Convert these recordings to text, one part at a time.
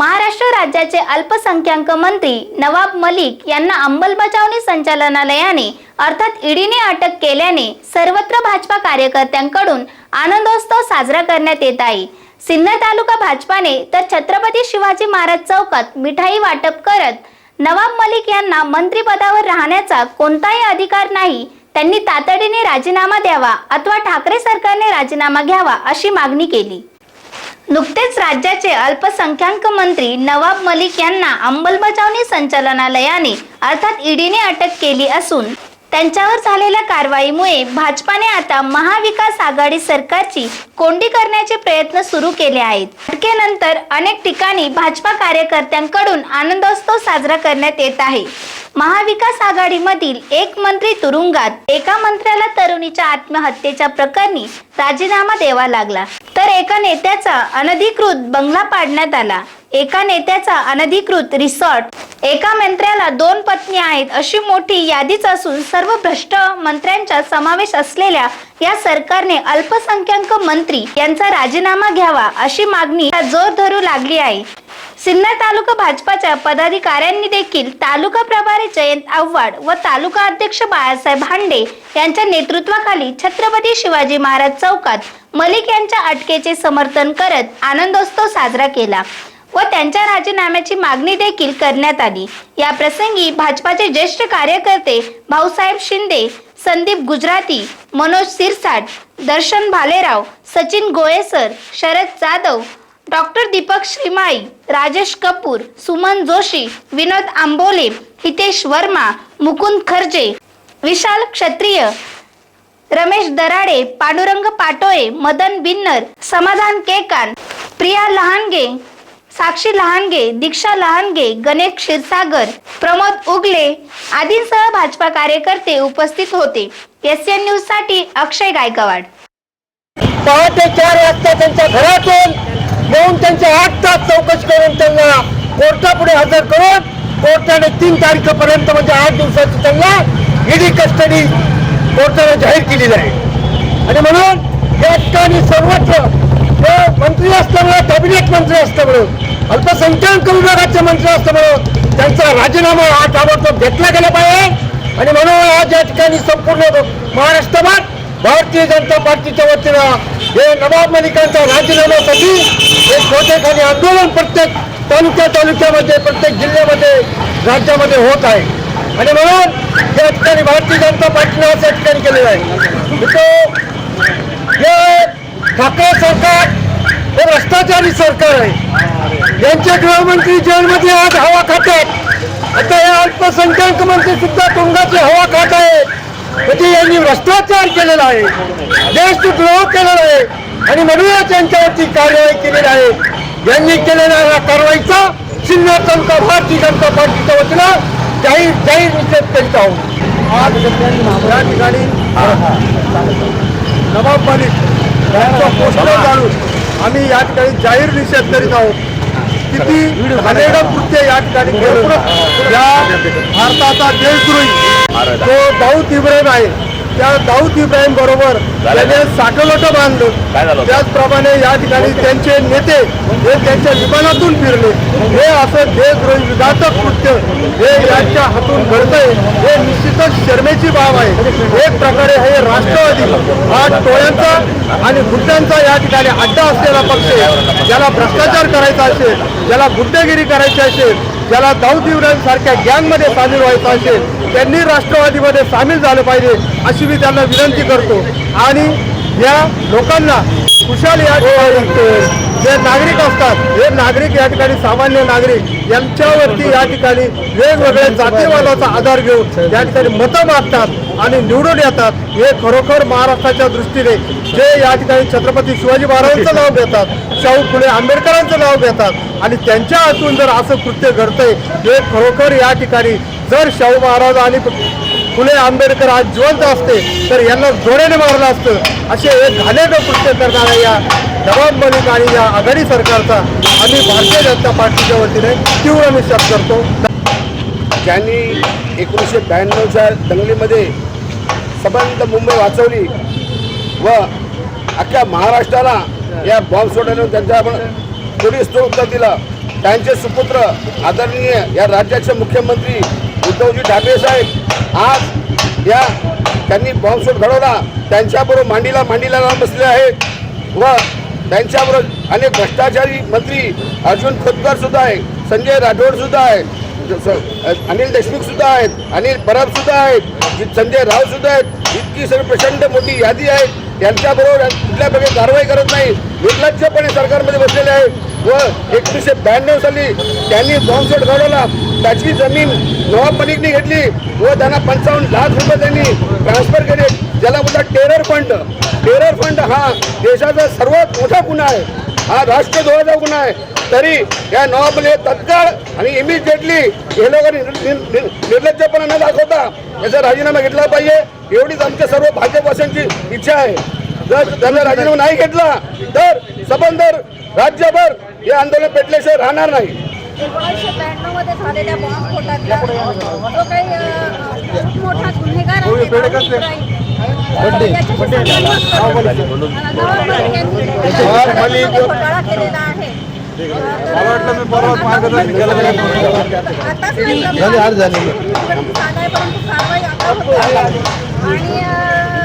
महाराष्ट्र राज्याचे अल्पसंख्याक मंत्री नवाब मलिक यांना अंमलबजावणी संचालनालयाने अर्थात ईडीने अटक केल्याने सर्वत्र भाजपा कार्यकर्त्यांकडून आनंदोत्सव साजरा करण्यात येत आहे. सिन्नर तालुका भाजपाने तर छत्रपती शिवाजी महाराज चौकात मिठाई वाटप करत नवाब मलिक यांना मंत्रिपदावर राहण्याचा कोणताही अधिकार नाही. त्यांनी तातडीने राजीनामा द्यावा अथवा ठाकरे सरकारने राजीनामा घ्यावा अशी मागणी केली. नुकतेच राज्याचे अल्पसंख्याक मंत्री नवाब मलिक यांना अंमलबजावणी संचालनालयाने अर्थात ईडीने अटक केली असून त्यांच्यावर झालेल्या कारवाईमुळे भाजपाने आता महाविकास आघाडी सरकारची कोंडी करण्याचे प्रयत्न सुरू केले आहेत. अटकेनंतर अनेक ठिकाणी भाजपा कार्यकर्त्यांकडून आनंदोत्सव साजरा करण्यात येत आहे. महाविकास आघाडीमधील एक मंत्री तुरुंगात एका मंत्र्याला तरुणीच्या आत्महत्येच्या प्रकरणी राजीनामा द्यावा लागला. तर एका नेत्याचा अनधिकृत बंगला पाडण्यात आला. एका नेत्याचा अनधिकृत रिसॉर्ट. एका मंत्र्याला दोन पत्नी आहेत अशी मोठी यादीच असून सर्व भ्रष्ट मंत्र्यांचा समावेश असलेल्या या सरकारने अल्पसंख्याक मंत्री यांचा राजीनामा घ्यावा अशी मागणी जोर धरू लागली आहे. सिन्नर तालुका भाजपाच्या पदाधिकाऱ्यांनी देखील तालुका प्रभारी जयंत आव्हाड व तालुका अध्यक्ष बाळासाहेब हांडे यांच्या नेतृत्वाखाली छत्रपती शिवाजी महाराज चौकात मलिक यांच्या अटकेचे समर्थन करत आनंदोत्सव साजरा केला व त्यांच्या राजीनाम्याची मागणी देखील करण्यात आली. या प्रसंगी भाजपाचे ज्येष्ठ कार्यकर्ते भाऊसाहेब शिंदे संदीप गुजराती मनोज सिरसाट दर्शन भालेराव सचिन गोळेसर शरद जाधव डॉक्टर दीपक श्रीमाई राजेश कपूर सुमन जोशी विनोद आंबोले हितेश वर्मा मुकुंद खर्जे विशाल क्षत्रिय रमेश दराडे पांडुरंग पाटोळे मदन बिन्नर समाधान केकान प्रिया लहानगे साक्षी लहानगे दीक्षा लहानगे गणेश क्षीरसागर प्रमोद उगले आदींसह भाजपा कार्यकर्ते उपस्थित होते. एस एन न्यूजसाठी अक्षय गायकवाड. पहाटे चार वाजता त्यांच्या घरातून येऊन त्यांच्या आठ तास चौकशी करून त्यांना कोर्टापुढे हजर करून कोर्टाने तीन तारखेपर्यंत म्हणजे आठ दिवसाची त्यांना ईडी कस्टडी कोर्टाने जाहीर केलेली आहे. आणि म्हणून या ठिकाणी सर्वत्र मंत्री असल्यामुळे कॅबिनेट मंत्री असल्यामुळे अल्पसंख्याक विभागाचे मंत्री असल्यामुळे त्यांचा राजीनामा हा ताबडतोब घेतला गेला पाहिजे. आणि म्हणून आज या ठिकाणी संपूर्ण महाराष्ट्रभर भारतीय जनता पार्टीच्या वतीनं हे नवाब मलिकांचा राजीनाम्यासाठी एक मोठेखानी आंदोलन प्रत्येक तालुक्या तालुक्यामध्ये प्रत्येक जिल्ह्यामध्ये राज्यामध्ये होत आहे. आणि म्हणून या ठिकाणी भारतीय जनता पार्टीने असं या ठिकाणी केलेलं आहे. मित्र हे ठाकरे सरकार हे भ्रष्टाचारी सरकार आहे. यांचे गृहमंत्री जेलमध्ये आज हवा खातात आता हे अल्पसंख्याक मंत्री सुद्धा तुरुंगाची हवा खात आहे म्हणजे यांनी भ्रष्टाचार केलेला आहे. देशद्रोह केलेला आहे. आणि म्हणूनच यांच्यावरती कारवाई केलेली आहे. यांनी केलेल्या या कारवाईचा सिन्नर तालुका भारतीय जनता पार्टीच्या वतीनं जाहीर जाहीर निषेध करीत आहोत. आज या ठिकाणी नवाब मालिक यांचा पोस्टर काढून आम्ही या ठिकाणी जाहीर निषेध करीत आहोत. किती अनेक कृत्य या ठिकाणी या भारताचा देशद्रोही. तो दाऊद इब्राहिम आहे. त्या दाऊद इब्राहिम बरोबर त्याने साठलोट बांधलं. त्याचप्रमाणे या ठिकाणी त्यांचे नेते हे त्यांच्या विमानातून फिरले. हे असं देशद्रोही विघातक कृत्य हे यांच्या हातून घडतंय हे निश्चितच शर्मेची बाब आहे. एक प्रकारे हे राष्ट्रवादी हा टोळ्यांचा आणि गुड्ड्यांचा या ठिकाणी अड्डा असलेला पक्ष आहे. ज्याला भ्रष्टाचार करायचा असेल ज्याला गुड्डेगिरी करायची असेल ज्याला दाऊद इब्राहिम सारख्या गँगमध्ये सामील व्हायचं असेल त्यांनी राष्ट्रवादीमध्ये सामील झालं पाहिजे अशी मी त्यांना विनंती करतो. आणि या लोकांना खुशाल या ठिकाणी जे नागरिक असतात हे नागरिक या ठिकाणी सामान्य नागरिक यांच्यावरती या ठिकाणी वेगवेगळ्या जातीवादाचा आधार घेऊन या ठिकाणी मतं मागतात आणि निवडून येतात. हे खरोखर महाराष्ट्राच्या दृष्टीने जे या ठिकाणी छत्रपती शिवाजी महाराजांचं नाव घेतात शाहू फुले आंबेडकरांचं नाव घेतात आणि त्यांच्या हातून जर असं कृत्य घडतंय हे खरोखर या ठिकाणी जर शाहू महाराज आणि फुले आंबेडकर आज जिवंत असते तर यांना जोड्याने मारलं असतं. असे एक घाणेरडं कृत्य करणाऱ्या या नवाब मलिक आणि या आघाडी सरकारचा आम्ही भारतीय जनता पार्टीच्या वतीने तीव्र निषेध करतो. ज्यांनी एकोणीसशे ब्याण्णवच्या दंगलीमध्ये संबंध मुंबई वाचवली व अख्ख्या महाराष्ट्राला या बॉम्ब स्फोटाने त्यांच्या आपण पोलीस तो उत्तर दिलं. त्यांचे सुपुत्र आदरणीय या राज्याचे मुख्यमंत्री उद्धवजी ठाकरे साहेब आज या त्यांनी बॉम्बस्फोट घडवला. त्यांच्याबरोबर मांडीला मांडीला लावून बसले आहेत व त्यांच्याबरोबर अनेक भ्रष्टाचारी मंत्री अर्जुन खोतकर सुद्धा आहे संजय राठोड सुद्धा आहे स- अनिल देशमुख सुद्धा आहेत अनिल परब सुद्धा आहेत संजय राव सुद्धा आहेत. इतकी सर्व प्रचंड मोठी यादी आहे. त्यांच्याबरोबर कुठल्या प्रकारे कारवाई करत नाही. निर्लज्जपणे सरकारमध्ये बसलेले आहेत. व एकोणीसशे ब्याण्णव साली त्यांनी बॉम्बसेट घडवला त्याची जमीन नवाब मलिकने घेतली. व त्यांना पंचावन्न लाख रुपये त्यांनी ट्रान्सफर केले. ज्याला म्हणतात टेरर फंड टेरर फंड हा देशाचा सर्वात मोठा गुन्हा आहे. हा राष्ट्रद्रोहाचा गुन्हा आहे. तरी या नवाबने तत्काळ आणि इमिजिएटली हे लोक निर्लज्जपणा न दाखवता याचा राजीनामा घेतला पाहिजे. एवढीच आमच्या सर्व भाजपवाशांची इच्छा आहे. जर त्यांना राजीनामा नाही घेतला तर सबंदर राज्यभर हे आंदोलन पेटल्याशिवाय राहणार नाही. एकोणीसशे ब्याण्णवमध्ये झालेल्या बॉम्बस्फोटातला जो काही खूप मोठा गुन्हेगार आहे घोटाळा केलेला आहे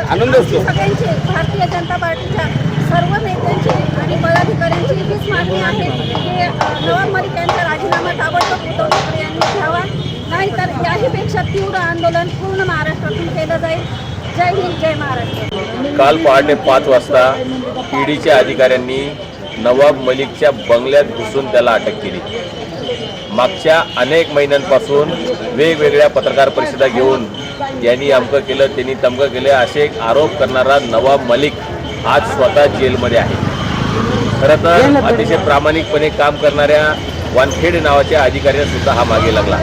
आनंद असतो. सगळ्यांची भारतीय जनता पार्टीच्या सर्व नेत्यांची आणि पदाधिकाऱ्यांची हीच मागणी आहे. की अ, नवाब मलिक यांचा राजीनामा ताबडतोब उद्धव ठाकरे यांनी घ्यावा. नाहीतर याहीपेक्षा तीव्र आंदोलन पूर्ण महाराष्ट्रातून केलं जाईल. जय हिंद जय महाराष्ट्र. काल पहाटे पाच वाजता ईडीच्या अधिकाऱ्यांनी नवाब मलिकच्या बंगल्यात घुसून त्याला अटक केली. मागच्या अनेक महिन्यांपासून वेगवेगळ्या पत्रकार परिषदा घेऊन यांनी अमकं केलं त्यांनी तमकं केलं. असे एक आरोप करणारा नवाब मलिक आज स्वतः जेलमध्ये आहे. खरं तर अतिशय प्रामाणिकपणे काम करणाऱ्या वानखेडे नावाच्या अधिकाऱ्यांना सुद्धा हा मागे लागला.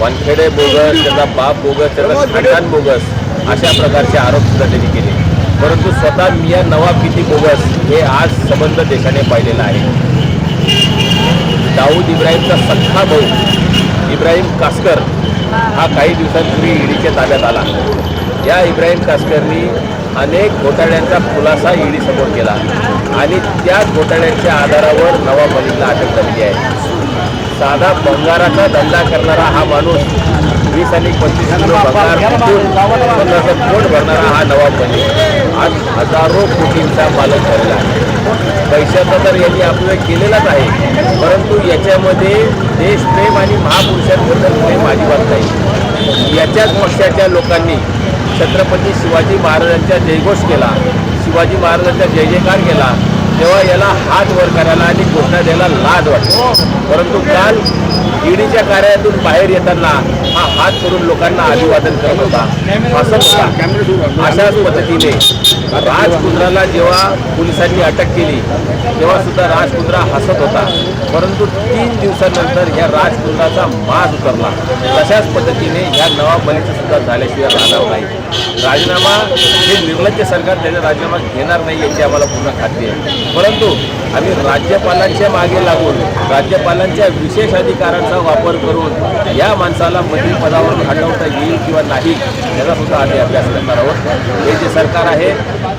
वानखेडे बोगस त्याचा बाप बोगस त्याचा खानदान बोगस अशा प्रकारचे आरोप सुद्धा त्यांनी केले. परंतु स्वतः मिया नवाब किती बोगस हे आज संबंध देशाने पाहिलेलं आहे. दाऊद इब्राहिमचा सख्खा भाऊ इब्राहिम कासकर हा काही दिवसांपूर्वी ईडीच्या ताब्यात आला. या इब्राहिम कासकरनी अनेक घोटाळ्यांचा खुलासा ईडी समोर केला. आणि त्या घोटाळ्यांच्या आधारावर नवाब मलिकला अटक झालेली आहे. साधा बंगाराचा धंदा करणारा हा माणूस वीस आणि पंचवीस किलो बंगार विकून पोट भरणारा हा नवाब मलिक आज हजारो कोटींचा मालक झालेला आहे. पैशाचा तर यांनी आपलं केलेलाच आहे. परंतु याच्यामध्ये देशप्रेम आणि महापुरुषांबद्दल प्रेम अजिबात नाही. याच्याच पक्षाच्या लोकांनी छत्रपती शिवाजी महाराजांचा जयघोष केला शिवाजी महाराजांचा जय जयकार केला तेव्हा याला हात वर करायला आणि घोषणा द्यायला लाज वाटते. परंतु काल ईडीच्या कार्यालयातून बाहेर येताना हा हात करून लोकांना अभिवादन करत होता. असं अशाच पद्धतीने राजकुंद्राला जेव्हा पोलिसांनी अटक केली तेव्हा सुद्धा राजकुंद्रा हसत होता. परंतु तीन दिवसानंतर ह्या राजकुंद्राचा माज उतरला. तशाच पद्धतीने ह्या नवाब मलिकचं सुद्धा झाल्याशिवाय राहणार नाही. राजीनामा हे निर्लज्ज सरकार त्याचा राजीनामा घेणार नाही याची आम्हाला पूर्ण खात्री आहे. परंतु आम्ही राज्यपालांच्या मागे लागून राज्यपालांच्या विशेष अधिकारांचा वापर करून या माणसाला मंत्रिपदावरून हटवता येईल किंवा नाही याचा सुद्धा आम्ही अभ्यास करणार आहोत. हे जे सरकार आहे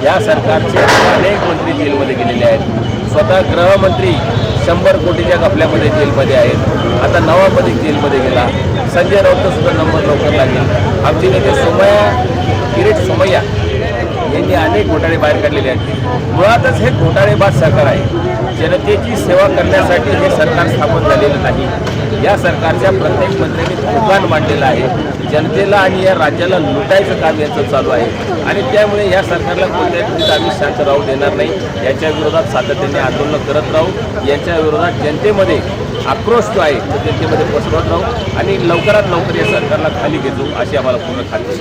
या सरकारचे अनेक मंत्री जेलमध्ये गेलेले आहेत. स्वतः गृहमंत्री शंभर कोटीच्या कपल्यामध्ये जेलमध्ये आहेत आता नवामध्ये जेलमध्ये गेला. संजय राऊतचा सुद्धा नंबर लवकर लागेल. आमचे नेते सोमय्या किरीट सोमय्या यांनी अनेक घोटाळे बाहेर काढलेले आहेत. मुळातच हे घोटाळेबाज सरकार आहे. जनतेची सेवा करण्यासाठी हे सरकार स्थापन झालेलं नाही. या सरकारच्या प्रत्येक मंत्र्यांनी दुकान मांडलेलं आहे. जनतेला आणि या राज्याला लुटायचं काम याचं चालू आहे. आणि त्यामुळे या सरकारला कोणत्याही आम्ही शांत राहू देणार नाही. याच्या विरोधात सातत्याने आंदोलन करत राहू. याच्या विरोधात जनतेमध्ये आक्रोश जो आहे तो जनतेमध्ये पसरवत राहू. आणि लवकरात लवकर या सरकारला खाली घेतो अशी आम्हाला पूर्ण खात्री